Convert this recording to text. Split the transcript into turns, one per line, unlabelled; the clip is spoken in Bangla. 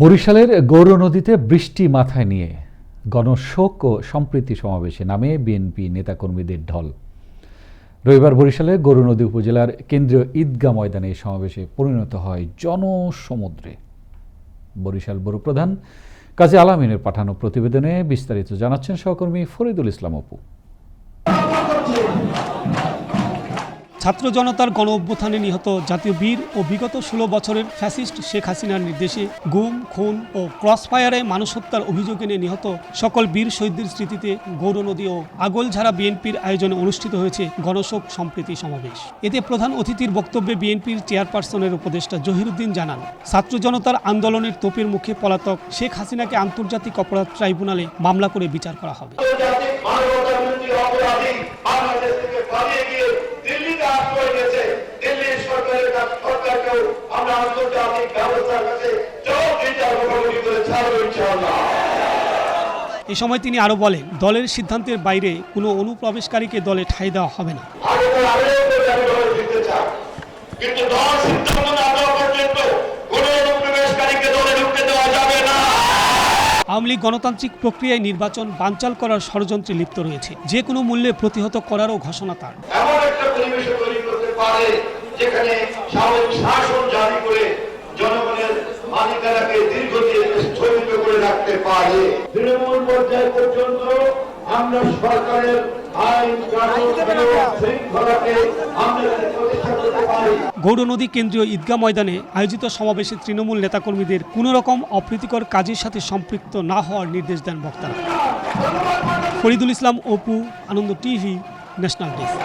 বরিশালের গৌর নদীতে বৃষ্টি মাথায় নিয়ে গণশোক ও সম্প্রীতি সমাবেশে নামে বিএনপি নেতাকর্মীদের ঢল। রবিবার বরিশালে গৌর নদী উপজেলার কেন্দ্রীয় ঈদগাহ ময়দানে এই সমাবেশে পরিণত হয় জনসমুদ্রে। বরিশাল বড় প্রধান কাজী আলামিনের পাঠানো প্রতিবেদনে বিস্তারিত জানাচ্ছেন সহকর্মী ফরিদুল ইসলাম অপু।
ছাত্র জনতার গণ অভ্যুত্থানে নিহত জাতীয় বীর ও বিগত ষোলো বছরের ফ্যাসিস্ট শেখ হাসিনার নির্দেশে গুম, খুন ও ক্রসফায়ারে মানুষ হত্যার অভিযোগ এনে নিহত সকল বীর শহীদদের স্মৃতিতে গৌর নদী ও আগলঝাড়া বিএনপির আয়োজনে অনুষ্ঠিত হয়েছে গণশোক সম্প্রীতি সমাবেশ। এতে প্রধান অতিথির বক্তব্যে বিএনপির চেয়ারপারসনের উপদেষ্টা জহিরুদ্দিন জানান, ছাত্র জনতার আন্দোলনের তোপের মুখে পলাতক শেখ হাসিনাকে আন্তর্জাতিক অপরাধ ট্রাইব্যুনালে মামলা করে বিচার করা হবে।
সরকারকেও আমরা আন্তর্জাতিক ব্যবস্থার কাছে জবাব দিতে মুখোমুখি করে ছাড়বো ইনশাআল্লাহ।
এ সময় তিনি আরও বলেন দলের সিদ্ধান্তের বাইরে কোনো অনুপ্রবেশকারীকে দলে ঠাঁই দেওয়া হবে না।
আগে তো আগেও তো আমি দলে দিতে চাই। কিন্তু দল সিদ্ধান্ত না দেওয়া পর্যন্ত কোনো অনুপ্রবেশকারীকে দলে ঢুকতে দেওয়া যাবে না।
আওয়ামী লীগ গণতান্ত্রিক প্রক্রিয়ায় নির্বাচন বানচাল করার ষড়যন্ত্রে লিপ্ত রয়েছে। যে কোনো মূল্যে প্রতিহত করারও ঘোষণা তার।
এমন একটা পরিবেশ তৈরি করতে পারে যেখানে করে রাখতে পারে। তৃণমূল পর্যায় পর্যন্ত আমরা সরকারের আইন কানুন এবং শৃঙ্খলাকে আমরা প্রতিষ্ঠা করতে পারি।
গৌরনদী কেন্দ্রীয় ঈদগাহ ময়দানে আয়োজিত সমাবেশে তৃণমূল নেতাকর্মীদের কোনো রকম অপ্রীতিকর কাজের সাথে সম্পৃক্ত না হওয়ার নির্দেশ দেন বক্তারা। Faridul Islam Apu Ananda TV national desk.